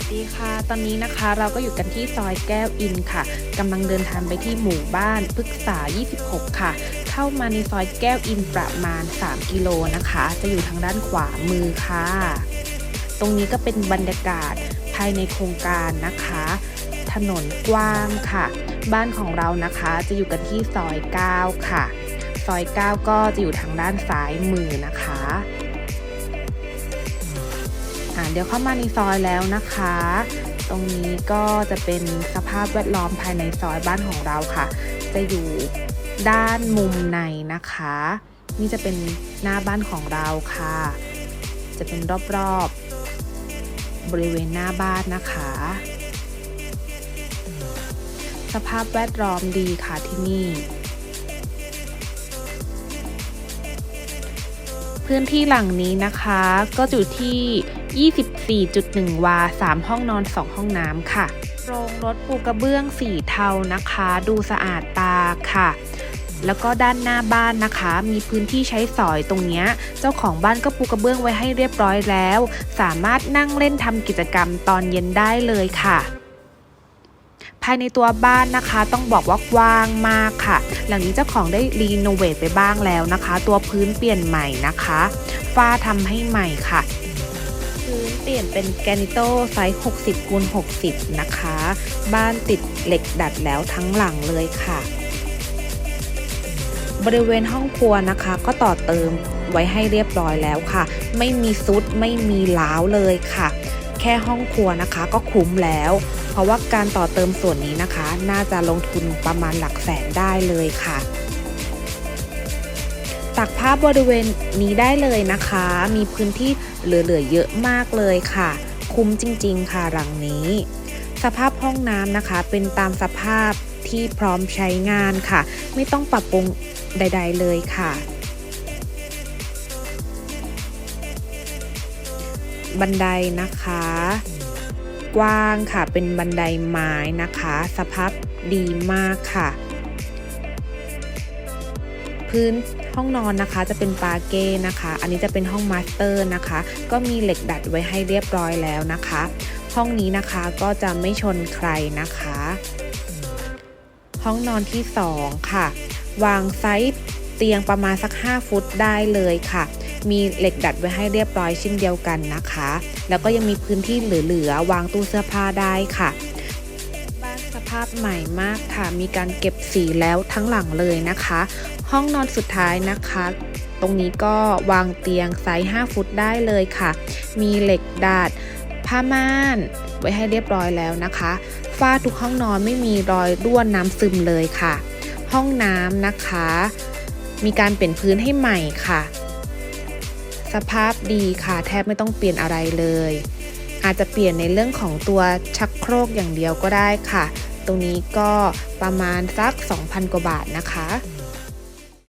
วัสดีค่ะ ตอนนี้นะคะเราก็อยู่กันที่ซอยแก้วอินค่ะกำลังเดินทางไปที่หมู่บ้านพฤกษา 26 ค่ะ เข้ามาในซอยแก้วอินประมาณ 3 กิโลนะคะ จะอยู่ทางด้านขวามือค่ะ ตรงนี้ก็เป็นบรรยากาศภายในโครงการนะคะ ถนนกว้างค่ะ บ้านของเรานะคะจะอยู่กันที่ซอย 9 ค่ะ ซอย 9 ก็จะอยู่ทางด้านซ้ายมือนะคะ อ่าเดี๋ยวเข้ามาในซอยแล้วนะคะ ตรงนี้ก็จะเป็นสภาพแวดล้อมภายในซอยบ้านของเราค่ะ จะอยู่ด้านมุมในนะคะ นี่จะเป็นหน้าบ้านของเราค่ะ จะเป็นรอบๆบริเวณหน้าบ้านนะคะ สภาพแวดล้อมดีค่ะที่นี่ พื้นที่หลังนี้นะคะ ก็อยู่ที่ 24.1 วา 3 ห้องนอน 2 ห้องน้ำค่ะ โรงรถปูกระเบื้องสีเทานะคะ ดูสะอาดตาค่ะ แล้วก็ด้านหน้าบ้านนะคะ มีพื้นที่ใช้สอยตรงเนี้ยเจ้าของบ้านก็ปูกระเบื้องไว้ให้เรียบร้อยแล้ว สามารถนั่งเล่นทำกิจกรรมตอนเย็นได้เลยค่ะ ภายในตัวบ้านนะคะ ต้องบอกว่ากว้างมากค่ะ หลังนี้เจ้าของได้รีโนเวทไปบ้างแล้วนะคะ ตัวพื้นเปลี่ยนใหม่นะคะ ฝ้าทำให้ใหม่ค่ะพื้นเปลี่ยนเป็นแกนิโตไซส์ 60คูณ60 นะคะ บ้านติดเหล็กดัดแล้วทั้งหลังเลยค่ะ บริเวณห้องครัวนะคะ ก็ต่อเติมไว้ให้เรียบร้อยแล้วค่ะ ไม่มีซุดไม่มีล้าวเลยค่ะ แค่ห้องครัวนะคะ ก็คุ้มแล้ว เพราะว่าการต่อเติมส่วนนี้นะคะ น่าจะลงทุนประมาณหลักแสนได้เลยค่ะตักผ้าบริเวณนี้ได้เลยนะคะ มีพื้นที่เหลือๆเยอะมากเลยค่ะ คุ้มจริงๆค่ะหลังนี้ สภาพห้องน้ำนะคะ เป็นตามสภาพที่พร้อมใช้งานค่ะ ไม่ต้องปรับปรุงใด ๆ เลยค่ะ บันไดนะคะ กว้างค่ะเป็นบันไดไม้นะคะ สภาพดีมากค่ะ พื้นห้องนอนนะคะจะเป็นปาเก้นะคะ อันนี้จะเป็นห้องมาสเตอร์นะคะ ก็มีเหล็กดัดไว้ให้เรียบร้อยแล้วนะคะ ห้องนี้นะคะก็จะไม่ชนใครนะคะ ห้องนอนที่ 2 ค่ะ วางไซส์เตียงประมาณสัก 5 ฟุตได้เลยค่ะ มีเหล็กดัดไว้ให้เรียบร้อยเช่นเดียวกันนะคะ แล้วก็ยังมีพื้นที่เหลือๆวางตู้เสื้อผ้าได้ค่ะบ้านสภาพใหม่มากค่ะ มีการเก็บสีแล้วทั้งหลังเลยนะคะ ห้องนอนสุดท้ายนะคะ ตรงนี้ก็วางเตียงไซส์ 5 ฟุตได้เลยค่ะ มีเหล็กดัดผ้าม่านไว้ให้เรียบร้อยแล้วนะคะ ฝ้าทุกห้องนอนไม่มีรอยร่วนน้ำซึมเลยค่ะ ห้องน้ำนะคะ มีการเปลี่ยนพื้นให้ใหม่ค่ะ สภาพดีค่ะแทบไม่ต้องเปลี่ยนอะไรเลย อาจจะเปลี่ยนในเรื่องของตัวชักโครกอย่างเดียวก็ได้ค่ะ ตรงนี้ก็ประมาณสัก 2,000 กว่าบาทนะคะ